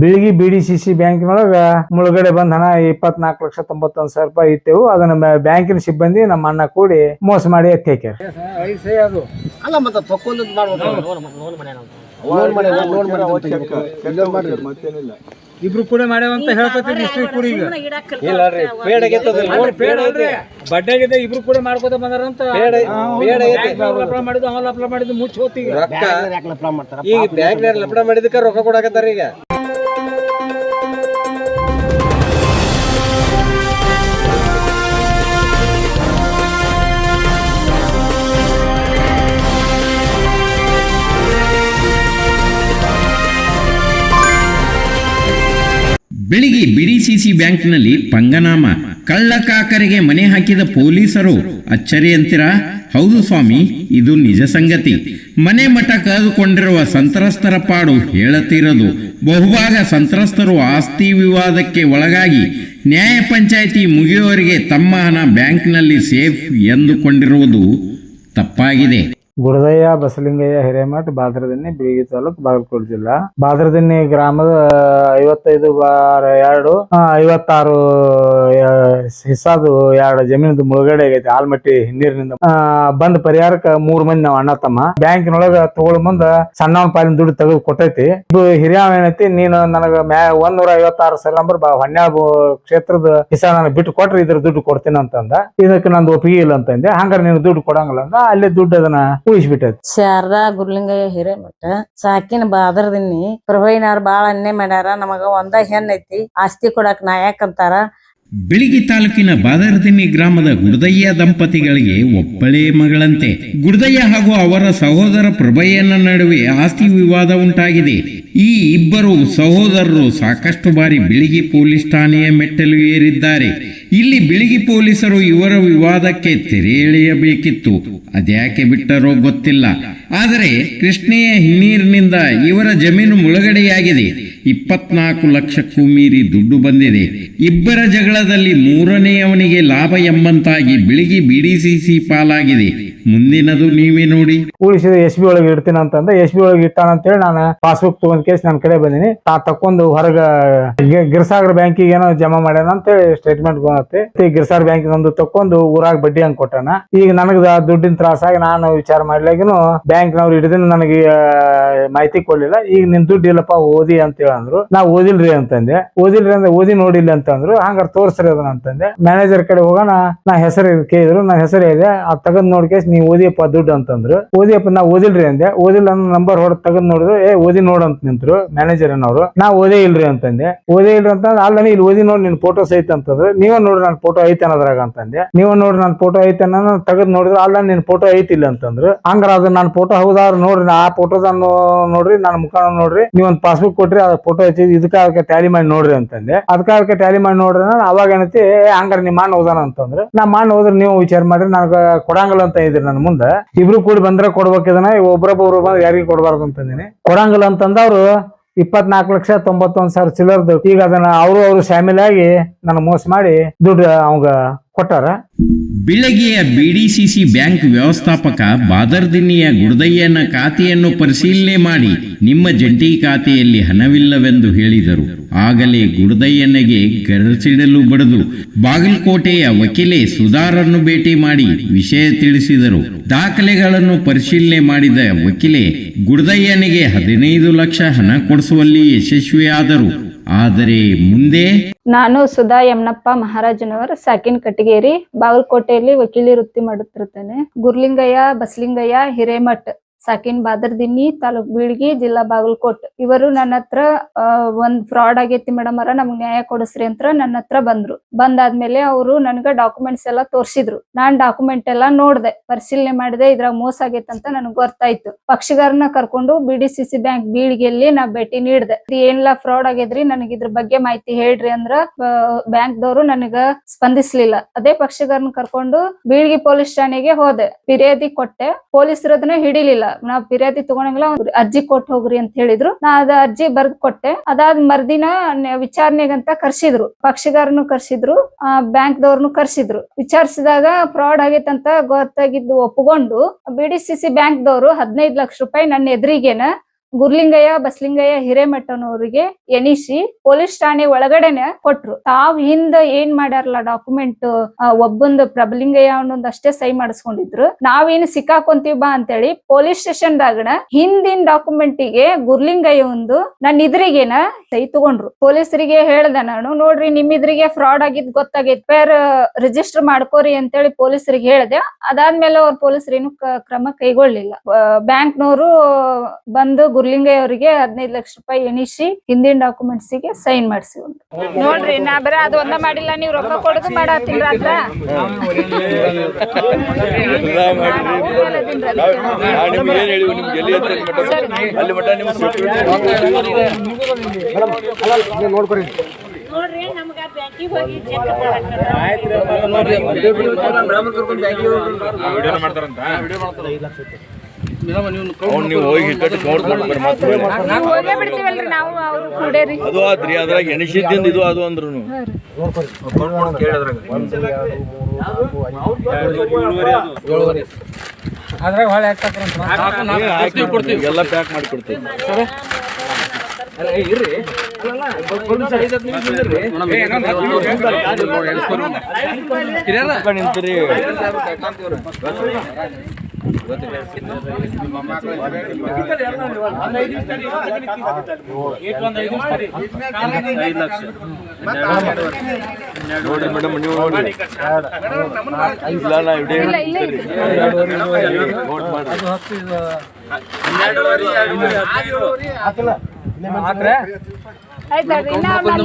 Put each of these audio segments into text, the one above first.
Bilagi B D C C ಬ್ಯಾಂಕಿನೊಳಗೆ ಮುಳುಗಡೆ ಬಂದ ಹಣ ಇಪ್ಪತ್ನಾಲ್ಕು ಲಕ್ಷ ತೊಂಬತ್ತೊಂದು ಸಾವಿರ ರೂಪಾಯಿ ಇಟ್ಟೆವು. ಅದನ್ನ ಬ್ಯಾಂಕಿನ ಸಿಬ್ಬಂದಿ ನಮ್ಮ ಅಣ್ಣ ಕೂಡಿ ಮೋಸ ಮಾಡಿ ಎತ್ತೇಕೆ ಹಾಕ್ಯಾರ ಅದು. ಅಲ್ಲ ಮತ್ತೆ ತಕ್ಕೊಂದ್ ಮಾಡ್ಬೇಕು ಲೋನ್ ಮನೆ ಲೋನ್ ಮನೆ ಲೋನ್ ಮನೆ ಮತ್ತೇನಿಲ್ಲ. ಇಬ್ರು ಕೂಡ ಮಾಡ್ಯಾವಂತ ಹೇಳ್ಕೊತೀನಿ ಇಷ್ಟು ಕೂಡಿ ಈಗ ಇಲ್ಲ ಪೇಡ ಗೆತ್ತದ ನೋಡಿ ಪೇಡ ಅಲ್ರಿ ಬಡ್ಡೆಗಿದೆ ಇಬ್ರು ಕೂಡ ಮಾಡ್ಕೋತ ಬಂದಾರಂತ ಪೇಡ ಪೇಡ ಪೇಡ್ ಐತಿ. ಅಪ್ಲೈ ಮಾಡಿದ್ದು ಅವಲ್ಲ ಅಪ್ಲೈ ಮಾಡಿದ್ದು ಮುಚ್ಚಿ ಹೋಗ್ತೀವಿ ಈಗ. ಬ್ಯಾಂಕ್ ಈಗ ಬ್ಯಾಂಕ್ನಾಗ ಲಪಡ ಮಾಡಿದಕ್ಕ ರೊಕ್ಕ ಕೊಡಾಕತ್ತಾರ ಈಗ. ಬೆಳಿಗ್ಗೆ ಬಿಡಿಸಿಸಿ ಬ್ಯಾಂಕ್ನಲ್ಲಿ ಪಂಗನಾಮ. ಕಳ್ಳಕಾಕರಿಗೆ ಮನೆ ಹಾಕಿದ ಪೊಲೀಸರು ಅಚ್ಚರಿ ಅಂತೀರಾ ಹೌದು ಸ್ವಾಮಿ, ಇದು ನಿಜ ಸಂಗತಿ. ಮನೆ ಮಠ ಕಳೆದುಕೊಂಡಿರುವ ಸಂತ್ರಸ್ತರ ಪಾಡು ಹೇಳತಿರದು. ಬಹುಭಾಗ ಸಂತ್ರಸ್ತರು ಆಸ್ತಿ ವಿವಾದಕ್ಕೆ ಒಳಗಾಗಿ ನ್ಯಾಯ ಪಂಚಾಯಿತಿ ಮುಗಿಯುವವರೆಗೆ ತಮ್ಮ ಹಣ ಬ್ಯಾಂಕ್ನಲ್ಲಿ ಸೇಫ್ ಎಂದುಕೊಂಡಿರುವುದು ತಪ್ಪಾಗಿದೆ. ಗುಡದಯ್ಯ, ಬಸಲಿಂಗಯ್ಯ, ಹಿರೇಮಠ ಬಾದ್ರದಿನ್ನಿ ಬೀಗಿ ತಾಲೂಕ್ ಬಾಗಲಕೋಟೆ ಜಿಲ್ಲಾ. ಬಾದ್ರದಿನ್ನಿ ಗ್ರಾಮದ ಐವತ್ತೈದು ಬಾರ ಎರಡು ಐವತ್ತಾರು ಹಿಸಾದು ಎರಡು ಜಮೀನದ ಮುಳುಗಡೆ ಆಗೈತಿ, ಆಲ್ಮಟ್ಟಿ ಹಿನ್ನೀರಿನಿಂದ. ಬಂದ್ ಪರಿಹಾರಕ್ಕ ಮೂರ್ ಮಂದಿ ನಾವ್ ಅಣ್ಣ ತಮ್ಮ. ಬ್ಯಾಂಕಿನೊಳಗ ತಗೊಳ್ ಮುಂದ ಸಣ್ಣವನ್ ಪಾಲಿನ ದುಡ್ಡು ತೆಗೆದು ಕೊಟ್ಟೈತಿ. ಇದು ಹಿರಿಯ ಏನೈತಿ, ನೀನು ನನಗ ಮ್ಯಾ ಒಂದೂರ ಐವತ್ತಾರು ಸರಿ ನಂಬರ್ ಹೊನ್ಯಾಳ ಕ್ಷೇತ್ರದ ಹಿಸಾ ನನಗೆ ಬಿಟ್ಟು ಕೊಟ್ರಿ, ಇದ್ರ ದುಡ್ಡು ಕೊಡ್ತೀನಿ ಅಂತಂದ. ಇದಕ್ಕೆ ನಂದು ಒಪ್ಪಿಗೆ ಇಲ್ಲ ಅಂತಂದೆ, ಹಂಗಾರೆ ನೀನು ದುಡ್ಡು ಕೊಡಂಗಿಲ್ಲ ಅಂದ. ಅಲ್ಲೇ ದುಡ್ಡು ಅದನ್ನ ಉಳಿಸ್ಬಿಟ್ಟೈತಿ ಶಾರದಾ ಗುರ್ಲಿಂಗಯ್ಯ ಹಿರೇಮಠ ಸಾಕಿನ ಬಾದರ್ದಿನಿ ಪ್ರಭೈನಾರ್ ಬಾಳ ಅನ್ಯ ಮಾಡ್ಯಾರ ನಮಗ ಒಂದ ಹೆಣ್ ಐತಿ ಆಸ್ತಿ ಕೊಡಕ್ ನಾಯಕ್ ಅಂತಾರ. ಬಿಳಿಗಿ ತಾಲೂಕಿನ ಬಾದರದಿನ್ನಿ ಗ್ರಾಮದ ಗುಡದಯ್ಯ ದಂಪತಿಗಳಿಗೆ ಒಬ್ಬಳೇ ಮಗಳಂತೆ. ಗುಡದಯ್ಯ ಹಾಗೂ ಅವರ ಸಹೋದರ ಪ್ರಭಯ್ಯನ ನಡುವೆ ಆಸ್ತಿ ವಿವಾದ ಉಂಟಾಗಿದೆ. ಈ ಇಬ್ಬರು ಸಹೋದರರು ಸಾಕಷ್ಟು ಬಾರಿ ಬಿಳಿಗಿ ಪೊಲೀಸ್ ಠಾಣೆಯ ಮೆಟ್ಟಲು ಏರಿದ್ದಾರೆ. ಇಲ್ಲಿ ಬಿಳಿಗಿ ಪೊಲೀಸರು ಇವರ ವಿವಾದಕ್ಕೆ ತೆರೆ ಎಳೆಯಬೇಕಿತ್ತು ಅದ್ಯಾಕೆ ಬಿಟ್ಟರೋ ಗೊತ್ತಿಲ್ಲ. ಆದರೆ ಕೃಷ್ಣೆಯ ಹಿನ್ನೀರಿನಿಂದ ಇವರ ಜಮೀನು ಮುಳುಗಡೆಯಾಗಿದೆ. ಇಪ್ಪತ್ನಾಲ್ಕು ಲಕ್ಷಕ್ಕೂ ಮೀರಿ ದುಡ್ಡು ಬಂದಿದೆ. ಇಬ್ಬರ ಜಗಳದಲ್ಲಿ ಮೂರನೆಯವನಿಗೆ ಲಾಭ ಎಂಬಂತಾಗಿ ಬಿಳಿಗಿ ಬಿಡಿಸಿಸಿ ಪಾಲಾಗಿದೆ. ಮುಂದಿನದು ನೀವೇ ನೋಡಿ. ಉಳಿಸಿದ ಎಸ್ ಬಿ ಒಳಗೆ ಇಡ್ತೀನಿ ಅಂತಂದ ಎಸ್ ಬಿ ಒಳಗೆ ಇಟ್ಟಾನ ಅಂತೇಳಿ ನಾನು ಪಾಸ್ಬುಕ್ ತಗೊಂಡ್ ಕೇಸ್ ನನ್ನ ಕಡೆ ಬಂದಿನಿ. ತಾ ತಕೊಂಡು ಹೊರಗ ಗಿರ್ಸಾಗರ್ ಬ್ಯಾಂಕಿಗೆ ಏನೋ ಜಮಾ ಮಾಡ್ಯಾನ ಅಂತೇಳಿ ಸ್ಟೇಟ್ಮೆಂಟ್ ಬಂದತ್ತೆ ಗಿರ್ಸಾರ್ ಬ್ಯಾಂಕಿಗೆ ಒಂದು ತಕೊಂಡು ಊರಾಗ ಬಡ್ಡಿ ಹಂಗ್ ಕೊಟ್ಟಾನ. ಈಗ ನನಗ ದುಡ್ಡಿನ ತ್ರಾಸಾಗಿ ನಾನು ವಿಚಾರ ಮಾಡ್ಲಾಗಿನು ಬ್ಯಾಂಕ್ನವ್ರು ಹಿಡಿದಿನ ನನಗೆ ಮಾಹಿತಿ ಕೊಡ್ಲಿಲ್ಲ. ಈಗ ನಿನ್ ದುಡ್ಡು ಇಲ್ಲಪ್ಪ, ಓದಿ ಅಂತ ಹೇಳಂದ್ರು ನಾ ಓದಿಲ್ರಿ ಅಂತಂದೆ. ಓದಿಲ್ರಿ ಅಂದ್ರೆ ಓದಿ ನೋಡಿಲ್ಲ ಅಂತಂದ್ರು. ಹಂಗಾರ ತೋರ್ಸ್ರಿ ಅದನ್ನ ಅಂತಂದೆ. ಮ್ಯಾನೇಜರ್ ಕಡೆ ಹೋಗೋಣ. ನಾ ಹೆಸರು ಕೇಳಿದ್ರು. ನಾ ಹೆಸರು ಇದೆ ಅದ್ ತಗೊಂಡ್ ನೋಡ್ಕೇಸ್ ಓದಿಯಪ್ಪ ದುಡ್ಡು ಅಂತಂದ್ರು. ಓದಿಯಪ್ಪ, ನಾ ಓದಿಲ್ರಿ ಅಂದೆ. ಓದಿಲ್ಲ ಅನ್ನೋ ನಂಬರ್ ಹೊಡೆದ್ ತಗದ್ ನೋಡಿದ್ರು, ಏ, ಓದಿ ನೋಡು ಅಂತ ನಿಂತ್ರು ಮ್ಯಾನೇಜರ್ ಅನ್ನೋರು. ನಾ ಓದೇ ಇಲ್ರಿ ಅಂತಂದೆ. ಓದೇ ಇಲ್ರಿ ಅಂತ ಅಲ್ಲ ಇಲ್ಲಿ ಓದಿ ನೋಡಿ, ನಿನ್ ಫೋಟೋ ಐತೆ ಅಂತಂದ್ರು. ನೀವ ನೋಡ್ರಿ ನನ್ನ ಫೋಟೋ ಐತೆ ಅನ್ನೋದ್ರಾಗ ಅಂತಂದೆ. ನೀವ ನೋಡ್ರಿ ನನ್ನ ಫೋಟೋ ಐತೆ ಅನ್ನೋ ತಗದ್ ನೋಡಿದ್ರು, ಅಲ್ಲ, ನಿನ್ ಫೋಟೋ ಐತಿಲ್ಲ ಅಂತಂದ್ರು. ಹಂಗಾರ ಅದ್ ನನ್ನ ಫೋಟೋ ಹೌದಾರ ನೋಡ್ರಿ, ನಾ ಆ ಫೋಟೋದ ನೋಡ್ರಿ ನನ್ನ ಮುಖ ನೋಡ್ರಿ ನೀವ್ ಒಂದ್ ಪಾಸ್ಬುಕ್ ಕೊಟ್ರಿ ಅದ ಫೋಟೋ ಐತಿ ಇದಕ್ಕ ಅದಕ್ಕೆ ಟ್ಯಾಲಿ ಮಾಡಿ ನೋಡ್ರಿ ಅಂತಂದೆ. ಅದಕ್ಕ ಅದಕ್ಕೆ ಟ್ಯಾಲಿ ಮಾಡಿ ನೋಡ್ರಿ ಅವಾಗ ಏನೈತಿ ಹಂಗ್ರ ನಿಮ್ಮ ಮಾನ್ ಓದಾನ ಅಂತಂದ್ರೆ. ನಾ ಮಾನ್ ಹೋದ್ರೆ, ನೀವು ವಿಚಾರ ಮಾಡ್ರಿ, ನನಗ ಕೊಡಂಗಿಲ್ಲ ಅಂತ ಇದ್ರಿ ನನ್ನ ಮುಂದೆ, ಇಬ್ರು ಕೂಡಿ ಬಂದ್ರೆ ಕೊಡ್ಬೇಕು ಇದನ್ನ ಒಬ್ರೊಬ್ಬರು ಬಂದ್ರೆ ಯಾರಿಗೂ ಕೊಡಬಾರ್ದು ಅಂತಂದಿನಿ ಕೊಡಂಗಿಲ್ಲ ಅಂತಂದ ಅವ್ರು ಇಪ್ಪತ್ನಾಲ್ಕು ಲಕ್ಷ ತೊಂಬತ್ತೊಂದ್ ಸಾವಿರ ಚಿಲ್ಲರ್ದು, ಈಗ ಅದನ್ನ ಅವರು ಅವರು ಆಗಿ ನನ್ನ ಮೋಸ ಮಾಡಿ ದುಡ್ಡು ಅವಂಗ ಕೊಟ್ಟಾರ? ಬಿಳಗಿಯ ಬಿಡಿಸಿಸಿ ಬ್ಯಾಂಕ್ ವ್ಯವಸ್ಥಾಪಕ ಬಾದರ್ದಿನಿಯ ಗುಡದಯ್ಯನ ಖಾತೆಯನ್ನು ಪರಿಶೀಲನೆ ಮಾಡಿ ನಿಮ್ಮ ಜಂಟಿ ಖಾತೆಯಲ್ಲಿ ಹಣವಿಲ್ಲವೆಂದು ಹೇಳಿದರು. ಆಗಲೇ ಗುಡದಯ್ಯನಿಗೆ ಗರಸಿಡಲು ಬಡದು. ಬಾಗಲಕೋಟೆಯ ವಕೀಲೆ ಸುಧಾರನ್ನು ಭೇಟಿ ಮಾಡಿ ವಿಷಯ ತಿಳಿಸಿದರು. ದಾಖಲೆಗಳನ್ನು ಪರಿಶೀಲನೆ ಮಾಡಿದ ವಕೀಲೆ ಗುಡದಯ್ಯನಿಗೆ ಹದಿನೈದು ಲಕ್ಷ ಹಣ ಕೊಡಿಸುವಲ್ಲಿ ಯಶಸ್ವಿಯಾದರು. ಆದರೆ ಮುಂದೆ? ನಾನು ಸುಧಾ ಯಮನಪ್ಪ ಮಹಾರಾಜನವರ ಸಾಕಿನ ಕಟ್ಟಿಗೇರಿ, ಬಾಗಲಕೋಟೆಯಲ್ಲಿ ವಕೀಲಿ ವೃತ್ತಿ ಮಾಡುತ್ತಿರುತ್ತೇನೆ. ಗುರ್ಲಿಂಗಯ್ಯ, ಬಸಲಿಂಗಯ್ಯ, ಹಿರೇಮಠ್. ಸಾಕಿನ್ ಬಾದರ್ದಿನ್ನಿ ತಾಲೂಕ್ ಬೀಳ್ಗಿ ಜಿಲ್ಲಾ ಬಾಗಲಕೋಟ್. ಇವರು ನನ್ನ ಹತ್ರ ಒಂದ್ ಫ್ರಾಡ್ ಆಗೈತಿ ಮೇಡಮ್ ಅರ ನಮ್ಗ್ ನ್ಯಾಯ ಕೊಡಿಸ್ರಿ ಅಂತ ನನ್ನ ಹತ್ರ ಬಂದ್ರು. ಬಂದಾದ್ಮೇಲೆ ಅವರು ನನ್ಗ ಡಾಕ್ಯುಮೆಂಟ್ಸ್ ಎಲ್ಲಾ ತೋರ್ಸಿದ್ರು. ನಾನ್ ಡಾಕ್ಯುಮೆಂಟ್ ಎಲ್ಲಾ ನೋಡ್ದೆ, ಪರಿಶೀಲನೆ ಮಾಡಿದೆ, ಇದ್ರಾಗ ಮೋಸ ಆಗೈತೆ ಅಂತ ನನಗ್ ಗೊತ್ತಾಯ್ತು. ಪಕ್ಷಗಾರನ ಕರ್ಕೊಂಡು B D C C bank ಬೀಳ್ಗಿಯಲ್ಲಿ ನಾ ಭೇಟಿ ನೀಡ್ದೆ. ಇದು ಏನಿಲ್ಲ ಫ್ರಾಡ್ ಆಗಿದ್ರಿ ನನಗೆ ಇದ್ರ ಬಗ್ಗೆ ಮಾಹಿತಿ ಹೇಳ್ರಿ ಅಂದ್ರ ಬ್ಯಾಂಕ್ ದವರು ನನಗ ಸ್ಪಂದಿಸ್ಲಿಲ್ಲ. ಅದೇ ಪಕ್ಷಗಾರನ ಕರ್ಕೊಂಡು ಬೀಳ್ಗಿ ಪೊಲೀಸ್ ಠಾಣೆಗೆ ಹೋದೆ. ಫಿರ್ಯಾದಿ ಕೊಟ್ಟೆ ಪೊಲೀಸರು ಅದನ್ನ ಹಿಡಿಲಿಲ್ಲ. ನಾ ಫಿರ್ಯಾದಿ ತಗೊಂಡಂಗಿಲ್ಲ ಅರ್ಜಿ ಕೊಟ್ಟು ಹೋಗ್ರಿ ಅಂತ ಹೇಳಿದ್ರು. ನಾ ಅದ ಅರ್ಜಿ ಬರ್ದ್ ಕೊಟ್ಟೆ. ಅದಾದ ಮರ್ದಿನ ವಿಚಾರಣೆಗಂತ ಕರ್ಸಿದ್ರು. ಪಕ್ಷಗಾರನು ಕರ್ಸಿದ್ರು, ಆ ಬ್ಯಾಂಕ್ ದವ್ರನು ಕರ್ಸಿದ್ರು. ವಿಚಾರಿಸಿದಾಗ ಫ್ರಾಡ್ ಆಗೈತಂತ ಗೊತ್ತಾಗಿದ್ದು ಒಪ್ಕೊಂಡು ಬಿಡಿಸಿಸಿ ಬ್ಯಾಂಕ್ ದವರು ಹದಿನೈದು ಲಕ್ಷ ರೂಪಾಯಿ ನನ್ನ ಎದುರಿಗೇನ ಗುರ್ಲಿಂಗಯ್ಯ, ಬಸ್ಲಿಂಗಯ್ಯ, ಹಿರೇಮಠನವರಿಗೆ ಎಣಿಸಿ ಪೊಲೀಸ್ ಠಾಣೆ ಒಳಗಡೆನೆ ಕೊಟ್ರು. ತಾವ್ ಹಿಂದ ಏನ್ ಮಾಡ್ಯಾರಲ್ಲ ಡಾಕ್ಯುಮೆಂಟ್ ಒಬ್ಬಂದು ಪ್ರಬಲಿಂಗಯ್ಯ ಅನ್ನೊಂದ್ ಅಷ್ಟೇ ಸೈ ಮಾಡಿಸ್ಕೊಂಡಿದ್ರು. ನಾವೇನ್ ಸಿಕ್ಕಾಕೊಂತೀವಿ ಬಾ ಅಂತೇಳಿ ಪೊಲೀಸ್ ಸ್ಟೇಷನ್ ದಾಗಣ ಹಿಂದಿನ ಡಾಕ್ಯುಮೆಂಟ್ಗೆ ಗುರ್ಲಿಂಗಯ್ಯ ಒಂದು ನನ್ನ ಇದ್ರಿಗೇನ ಸೈ ತಗೊಂಡ್ರು. ಪೊಲೀಸರಿಗೆ ಹೇಳ್ದೆ ನಾನು, ನೋಡ್ರಿ ನಿಮ್ ಇದ್ರಿಗೆ ಫ್ರಾಡ್ ಆಗಿದ್ ಗೊತ್ತಾಗೈತ್ ಪೇರ್ ರಿಜಿಸ್ಟರ್ ಮಾಡ್ಕೋರಿ ಅಂತೇಳಿ ಪೊಲೀಸರಿಗೆ ಹೇಳ್ದೆ. ಅದಾದ್ಮೇಲೆ ಅವ್ರ ಪೊಲೀಸರು ಏನು ಕ್ರಮ ಕೈಗೊಳ್ಳಿಲ್ಲ. ಬ್ಯಾಂಕ್ನವರು ಬಂದು ಗುರ್ಲಿಂಗಯ್ಯ ಅವರಿಗೆ ಹದಿನೈದು ಲಕ್ಷ ರೂಪಾಯಿ ಎಣಿಸಿ ಹಿಂದಿನ ಡಾಕ್ಯುಮೆಂಟ್ಸ್ಗೆ ಸೈನ್ ಮಾಡಿಸಿ ನೋಡ್ರಿ ನಾ ಬರ ಅದು ಒಂದ ಮಾಡಿಲ್ಲ ನೀವು ರೊಕ್ಕ ಕೊಡೋದು ಮಾಡತ್ತೀರಿ ನೋಡ್ರಿ ನೋಡ್ರಿ ಏನ್ ಬ್ಯಾಂಕಿಗೆ ಹೋಗಿ ಚೆಕ್ ಅಂತ ವಿಡಿಯೋ ಅಲ್ಲಿ ಮಟ್ಟ ನಿಮ್ಗೆ ಐದು ಲಕ್ಷ ನೀವು ಹೋಗಿ ಕಟ್ಟಿ ನೋಡ್ಕೊಂಡು ನಾವು ಹೋಗೇ ಬಿಡ್ತೀವಲ್ರಿ ನಾವು ಅವ್ರು ಕೂಡೇರಿ ಅದು ಆದ್ರಿ ಅದ್ರಾಗ ಎಣಿಸಿದ್ದಿಂದ ಇದು ಅದು ಅಂದ್ರು ಎಲ್ಲ ಪ್ಯಾಕ್ ಮಾಡಿ ಕೊಡ್ತೀವಿ.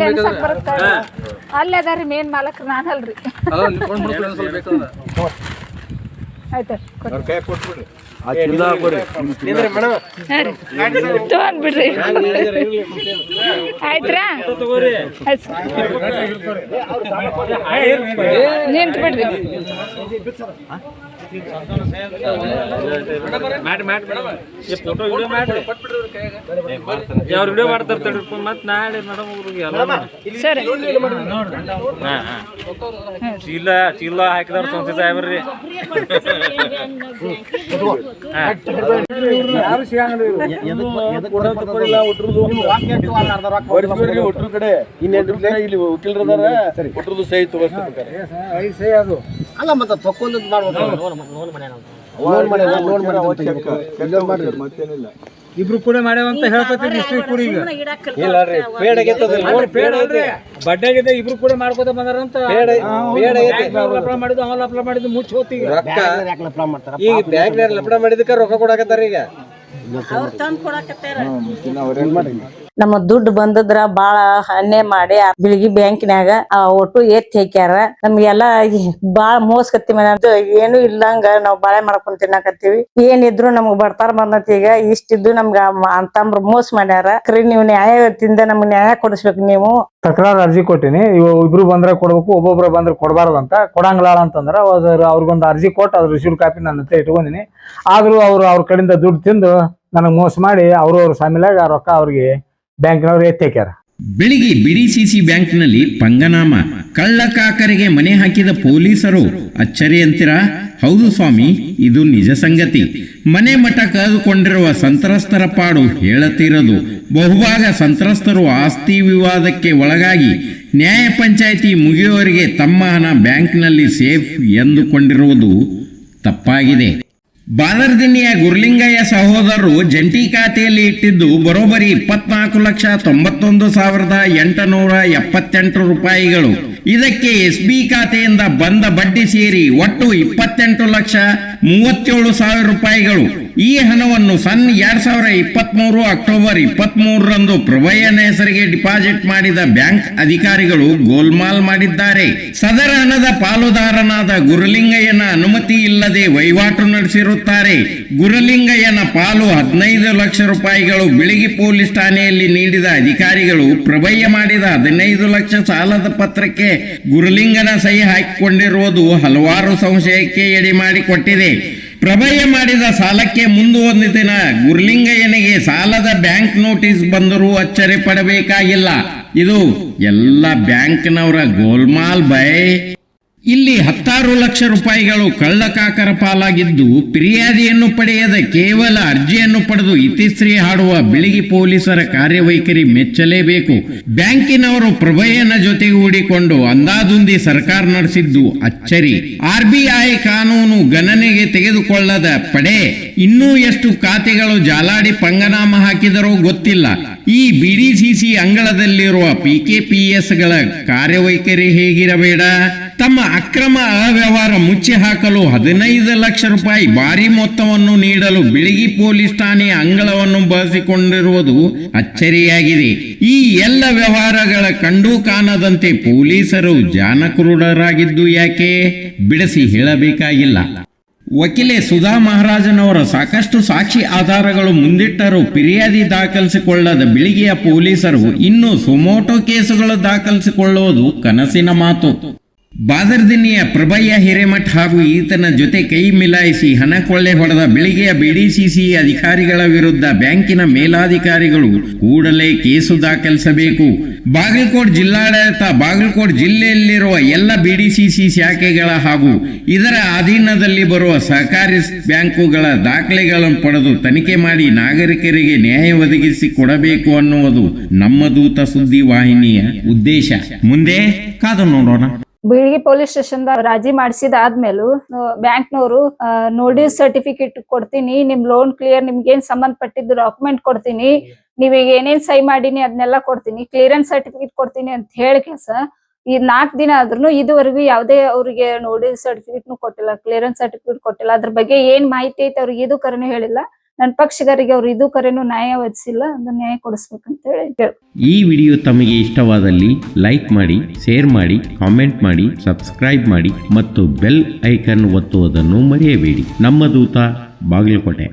ಅನ್ಸಕ್ ಬರುತ್ತ ಅಲ್ಲೇ ಅದಾರಿ ಮೇನ್ ಮಾಲಕ್ರ ನಾನಲ್ರಿ ಆಯ್ತು ಕೈ ಕೊಟ್ಬಿಡ್ರಿ ಆ ಚೀಲ ಹಾಕೋರಿ ಬಿಡ್ರಿ. ಆಯ್ತ್ರಾ? ಆಯ್ತು ನಿಂತ್ ಬಿಡ್ರಿ ಅವ್ರ ವಿಡಿಯೋ ಮಾಡ್ತಾರ ತಡ್ರಿ. ಮತ್ ನಾಳೆ ಮೇಡಮ್ ಅವ್ರಿಗೆ. ಚೀಲ ಚೀಲ ಹಾಕಿದವ್ರ ತೊಂಸಿ ಸಾಹೇಬ್ರಿ. ಬರ್ಸ್ಬಿಡ್ರಿ ಒಟ್ರು ಕಡೆ. ಇನ್ನೆಂಟು ಇಲ್ಲಿ ವಕೀಲರದಾರ ಒಟ್ರದ್ದು ಸಹಿ ತಗೋಸ್ತಾರೆ ಅಲ್ಲ ಮತ್ತೆ ತಕ್ಕೊಂದ್ ಮಾಡ್ಬೇಕು ಲೋನ್ ಮನೆ ಲೋನ್ ಮನೆ ಮತ್ತೇನಿಲ್ಲ. ಇಬ್ರು ಕೂಡ ಮಾಡ್ಯಾವಂತ ಹೇಳ್ಕೊತೀನಿ ಇಷ್ಟು ಕೂಡ ಈಗ. ಬಡ್ಡೆ ಗೆದ್ದ ಇಬ್ರು ಕೂಡ ಮಾಡ್ಕೋತ ಬಂದಾರಂತ. ಅಪ್ಲೈ ಮಾಡಿದ್ದು ಅವಲ್ಲ ಅಪ್ಲೈ ಮಾಡಿದ್ದು ಮುಚ್ಚಿ ಹೋತೀಗ ಮಾಡ್ತಾರ ಈಗ ಬ್ಯಾಂಕ್ ಲಪಡ ಮಾಡಿದಕ್ಕೆ ರೊಕ್ಕ ಕೊಡಾಕತ್ತಾರ ಈಗ. ನಮ್ಮ ದುಡ್ಡು ಬಂದದ್ರ ಬಾಳ ಹನ್ನೆ ಮಾಡಿ ಬೆಳಿಗ್ಗೆ ಬ್ಯಾಂಕಿನಾಗ ಒಟ್ಟು ಎತ್ತಿ ಹಾಕ್ಯಾರ. ನಮ್ಗೆಲ್ಲಾ ಬಾಳ ಮೋಸ್ಕತ್ತಿ ಮನೆ ಏನು ಇಲ್ಲಂಗ ನಾವ್ ಬಾಳೆ ಮಾಡ್ಕೊಂಡ್ ತಿನ್ನಾಕತ್ತೀವಿ. ಏನಿದ್ರು ನಮ್ಗ್ ಬರ್ತಾರ ಬಂದತ್ ಈಗ. ಇಷ್ಟಿದ್ದು ನಮ್ಗ ಅಂತಂಬ್ರ ಮೋಸ ಮಾಡ್ಯಾರ. ಕರೆ ನೀವು ನ್ಯಾಯದಿಂದ ನಮ್ಗ್ ನ್ಯಾಯ ಕೊಡಿಸ್ಬೇಕು ನೀವು. ತಕರಾರು ಅರ್ಜಿ ಕೊಟ್ಟಿನಿ. ಇವ ಇಬ್ರು ಬಂದ್ರೆ ಕೊಡ್ಬೇಕು, ಒಬ್ಬೊಬ್ರು ಬಂದ್ರೆ ಕೊಡಬಾರ್ದು ಅಂತ ಕೊಡಂಗಿಲ್ಲ ಅಂತಂದ್ರ ಅವ್ರಿಗೊಂದು ಅರ್ಜಿ ಕೊಟ್ಟು ಅದ್ರ ರಿಸೀವ್ ಕಾಪಿ ನನ್ನ ಹತ್ರ ಇಟ್ಕೊಂಡಿನಿ. ಆದ್ರೂ ಅವ್ರು ಅವ್ರ ಕಡೆಯಿಂದ ದುಡ್ಡು ತಿಂದು ನನಗೆ ಮೋಸ ಮಾಡಿ ಅವ್ರವ್ರ ಅವ್ರ ಸಾಮಿಲಾಗ ರೊಕ್ಕ ಅವ್ರಿಗೆ ಬ್ಯಾಂಕ್ನವ್ರು ಎತ್ತೇಕ್ಯಾರ ಬೆಳಿಗ್ಗೆ ಬಿಡಿಸಿಸಿ ಬ್ಯಾಂಕ್ನಲ್ಲಿ ಪಂಗನಾಮ. ಕಳ್ಳಕಾಕರಿಗೆ ಮನೆ ಹಾಕಿದ ಪೊಲೀಸರು, ಅಚ್ಚರಿ ಅಂತೀರಾ? ಹೌದು ಸ್ವಾಮಿ, ಇದು ನಿಜ ಸಂಗತಿ. ಮನೆ ಮಠ ಕಳೆದುಕೊಂಡಿರುವ ಸಂತ್ರಸ್ತರ ಪಾಡು ಹೇಳುತ್ತಿರದು ಬಹುಭಾಗ ಸಂತ್ರಸ್ತರು ಆಸ್ತಿ ವಿವಾದಕ್ಕೆ ಒಳಗಾಗಿ ನ್ಯಾಯ ಪಂಚಾಯಿತಿ ಮುಗಿಯುವವರೆಗೆ ತಮ್ಮ ಹಣ ಬ್ಯಾಂಕ್ನಲ್ಲಿ ಸೇಫ್ ಎಂದುಕೊಂಡಿರುವುದು ತಪ್ಪಾಗಿದೆ. ಬಾದರ್ದಿನ್ನಿಯ ಗುರ್ಲಿಂಗಯ್ಯ ಸಹೋದರರು ಜಂಟಿ ಖಾತೆಯಲ್ಲಿ ಇಟ್ಟಿದ್ದು ಬರೋಬ್ಬರಿ ಇಪ್ಪತ್ನಾಲ್ಕು ಲಕ್ಷ ತೊಂಬತ್ತೊಂದು ಸಾವಿರದ ಎಂಟುನೂರ ಎಪ್ಪತ್ತೆಂಟು ರೂಪಾಯಿಗಳು. ಇದಕ್ಕೆ ಎಸ್ ಬಿ ಖಾತೆಯಿಂದ ಬಂದ ಬಡ್ಡಿ ಸೇರಿ ಒಟ್ಟು ಇಪ್ಪತ್ತೆಂಟು ಲಕ್ಷ ಮೂವತ್ತೇಳು ಸಾವಿರ ರೂಪಾಯಿಗಳು. ಈ ಹಣವನ್ನು ಸನ್ ಎರಡ್ ಸಾವಿರ ಇಪ್ಪತ್ಮೂರು ಅಕ್ಟೋಬರ್ ಇಪ್ಪತ್ಮೂರರಂದು ಪ್ರಭಯನ ಹೆಸರಿಗೆ ಡಿಪಾಸಿಟ್ ಮಾಡಿದ ಬ್ಯಾಂಕ್ ಅಧಿಕಾರಿಗಳು ಗೋಲ್ಮಾಲ್ ಮಾಡಿದ್ದಾರೆ. ಸದರ ಹಣದ ಪಾಲುದಾರನಾದ ಗುರುಲಿಂಗಯ್ಯನ ಅನುಮತಿ ಇಲ್ಲದೆ ವಹಿವಾಟು ನಡೆಸಿರುತ್ತಾರೆ. ಗುರುಲಿಂಗಯ್ಯನ ಪಾಲು ಹದಿನೈದು ಲಕ್ಷ ರೂಪಾಯಿಗಳು ಬಿಳಿಗಿ ಪೊಲೀಸ್ ಠಾಣೆಯಲ್ಲಿ ನೀಡಿದ ಅಧಿಕಾರಿಗಳು ಪ್ರಭಯ್ಯ ಮಾಡಿದ ಹದಿನೈದು ಲಕ್ಷ ಸಾಲದ ಪತ್ರಕ್ಕೆ ಗುರುಲಿಂಗನ ಸಹಿ ಹಾಕಿಕೊಂಡಿರುವುದು ಹಲವಾರು ಸಂಶಯಕ್ಕೆ ಎಡೆ ಮಾಡಿಕೊಟ್ಟಿದೆ ಪ್ರಭಯ ಮಾಡಿದ ಸಾಲಕ್ಕೆ ಮುಂದುವರೆದ ದಿನ ಗುರ್ಲಿಂಗಯ್ಯನಿಗೆ ಸಾಲದ ಬ್ಯಾಂಕ್ ನೋಟಿಸ್ ಬಂದರೂ ಅಚ್ಚರಿ ಪಡಬೇಕಾಗಿಲ್ಲ. ಇದು ಎಲ್ಲ ಬ್ಯಾಂಕ್ನವರ ಗೋಲ್ಮಾಲ್ ಬೈ. ಇಲ್ಲಿ ಹತ್ತಾರು ಲಕ್ಷ ರೂಪಾಯಿಗಳು ಕಳ್ಳಕಾಕರ ಪಾಲಾಗಿದ್ದು ಫಿರ್ಯಾದಿಯನ್ನು ಪಡೆಯದ ಕೇವಲ ಅರ್ಜಿಯನ್ನು ಪಡೆದು ಇತಿಶ್ರೀ ಹಾಡುವ ಬಿಳಿಗಿ ಪೊಲೀಸರ ಕಾರ್ಯವೈಖರಿ ಮೆಚ್ಚಲೇಬೇಕು. ಬ್ಯಾಂಕಿನವರು ಪ್ರಭಯನ ಜೊತೆಗೂಡಿಕೊಂಡು ಅಂದಾದುಂದಿ ಸರ್ಕಾರ ನಡೆಸಿದ್ದು ಅಚ್ಚರಿ. ಆರ್ಬಿಐ ಕಾನೂನು ಗಣನೆಗೆ ತೆಗೆದುಕೊಳ್ಳದ ಪಡೆ ಇನ್ನೂ ಎಷ್ಟು ಖಾತೆಗಳು ಜಾಲಾಡಿ ಪಂಗನಾಮ ಹಾಕಿದರೋ ಗೊತ್ತಿಲ್ಲ. ಈ ಬಿಡಿಸಿಸಿ ಅಂಗಳದಲ್ಲಿರುವ ಪಿಕೆಪಿಎಸ್ಗಳ ಕಾರ್ಯವೈಖರಿ ಹೇಗಿರಬೇಡ? ತಮ್ಮ ಅಕ್ರಮ ಅವ್ಯವಹಾರ ಮುಚ್ಚಿ ಹಾಕಲು ಹದಿನೈದು ಲಕ್ಷ ರೂಪಾಯಿ ಭಾರಿ ಮೊತ್ತವನ್ನು ನೀಡಲು ಬಿಳಿಗಿ ಪೊಲೀಸ್ ಠಾಣೆ ಅಂಗಳವನ್ನು ಬಳಸಿಕೊಂಡಿರುವುದು ಅಚ್ಚರಿಯಾಗಿದೆ. ಈ ಎಲ್ಲ ವ್ಯವಹಾರಗಳ ಕಂಡು ಕಾಣದಂತೆ ಪೊಲೀಸರು ಜಾನಕ್ರೂಢರಾಗಿದ್ದು ಯಾಕೆ? ಬಿಡಿಸಿ ಹೇಳಬೇಕಾಗಿಲ್ಲ. ವಕೀಲೆ ಸುಧಾ ಮಹಾರಾಜನವರ ಸಾಕಷ್ಟು ಸಾಕ್ಷಿ ಆಧಾರಗಳು ಮುಂದಿಟ್ಟರೂ ಫಿರ್ಯಾದಿ ದಾಖಲಿಸಿಕೊಳ್ಳದ ಬಿಳಿಗಿಯ ಪೊಲೀಸರು ಇನ್ನೂ ಸುಮೋಟೋ ಕೇಸುಗಳು ದಾಖಲಿಸಿಕೊಳ್ಳುವುದು ಕನಸಿನ ಮಾತು. ಬಾದರ್ದಿನಿಯ ಪ್ರಭಯ್ಯ ಹಿರೇಮಠ್ ಹಾಗೂ ಈತನ ಜೊತೆ ಕೈ ಮಿಲಾಯಿಸಿ ಹಣ ಕೊಳ್ಳೆ ಹೊಡೆದ ಬೆಳಿಗ್ಗೆಯ ಬಿಡಿಸಿಸಿ ಅಧಿಕಾರಿಗಳ ವಿರುದ್ಧ ಬ್ಯಾಂಕಿನ ಮೇಲಾಧಿಕಾರಿಗಳು ಕೂಡಲೇ ಕೇಸು ದಾಖಲಿಸಬೇಕು. ಬಾಗಲಕೋಟ್ ಜಿಲ್ಲಾಡಳಿತ ಬಾಗಲಕೋಟ್ ಜಿಲ್ಲೆಯಲ್ಲಿರುವ ಎಲ್ಲ ಬಿಡಿಸಿಸಿ ಶಾಖೆಗಳ ಹಾಗೂ ಇದರ ಅಧೀನದಲ್ಲಿ ಬರುವ ಸಹಕಾರಿ ಬ್ಯಾಂಕುಗಳ ದಾಖಲೆಗಳನ್ನು ಪಡೆದು ತನಿಖೆ ಮಾಡಿ ನಾಗರಿಕರಿಗೆ ನ್ಯಾಯ ಒದಗಿಸಿ ಕೊಡಬೇಕು ಅನ್ನುವುದು ನಮ್ಮ ದೂತ ಸುದ್ದಿ ವಾಹಿನಿಯ ಉದ್ದೇಶ. ಮುಂದೆ ಕಾದು ನೋಡೋಣ. ಬೀಳ್ಗಿ ಪೊಲೀಸ್ ಸ್ಟೇಷನ್ ರಾಜಿ ಮಾಡಿಸಿದ ಆದ್ಮೇಲೂ ಬ್ಯಾಂಕ್ನವರು ನೋಟಿಸ್ ಸರ್ಟಿಫಿಕೇಟ್ ಕೊಡ್ತೀನಿ, ನಿಮ್ ಲೋನ್ ಕ್ಲಿಯರ್ ನಿಮ್ಗೆ ಏನ್ ಸಂಬಂಧಪಟ್ಟಿದ್ದು ಡಾಕ್ಯುಮೆಂಟ್ ಕೊಡ್ತೀನಿ, ನೀವೀಗ ಏನೇನ್ ಸೈ ಮಾಡೀನಿ ಅದನ್ನೆಲ್ಲ ಕೊಡ್ತೀನಿ, ಕ್ಲಿಯರೆನ್ಸ್ ಸರ್ಟಿಫಿಕೇಟ್ ಕೊಡ್ತೀನಿ ಅಂತ ಹೇಳಿ ಕೆಸ ಈ ನಾಲ್ಕ್ ದಿನ ಆದ್ರೂ ಇದುವರೆಗೂ ಯಾವುದೇ ಅವ್ರಿಗೆ ನೋಟಿಸ್ ಸರ್ಟಿಫಿಕೇಟ್ ಕೊಟ್ಟಿಲ್ಲ, ಕ್ಲಿಯರೆನ್ಸ್ ಸರ್ಟಿಫಿಕೇಟ್ ಕೊಟ್ಟಿಲ್ಲ, ಅದ್ರ ಬಗ್ಗೆ ಏನ್ ಮಾಹಿತಿ ಐತೆ ಅವ್ರಿಗೆ ಇದು ಕರೆನೂ ಹೇಳಿಲ್ಲ. ನನ್ನ ಪಕ್ಷಗಾರಿಗೆ ಅವ್ರು ಇದು ಕರೆನೂ ನ್ಯಾಯ ವಹಿಸಿಲ್ಲ ಅದು ನ್ಯಾಯ ಕೊಡಿಸ್ಬೇಕಂತ ಹೇಳಿ. ಈ ವಿಡಿಯೋ ತಮಗೆ ಇಷ್ಟವಾದಲ್ಲಿ ಲೈಕ್ ಮಾಡಿ, ಶೇರ್ ಮಾಡಿ, ಕಾಮೆಂಟ್ ಮಾಡಿ, ಸಬ್ಸ್ಕ್ರೈಬ್ ಮಾಡಿ ಮತ್ತು ಬೆಲ್ ಐಕನ್ ಒತ್ತುವುದನ್ನು ಮರೆಯಬೇಡಿ ನಮ್ಮ ದೂತ ಬಾಗಲಕೋಟೆ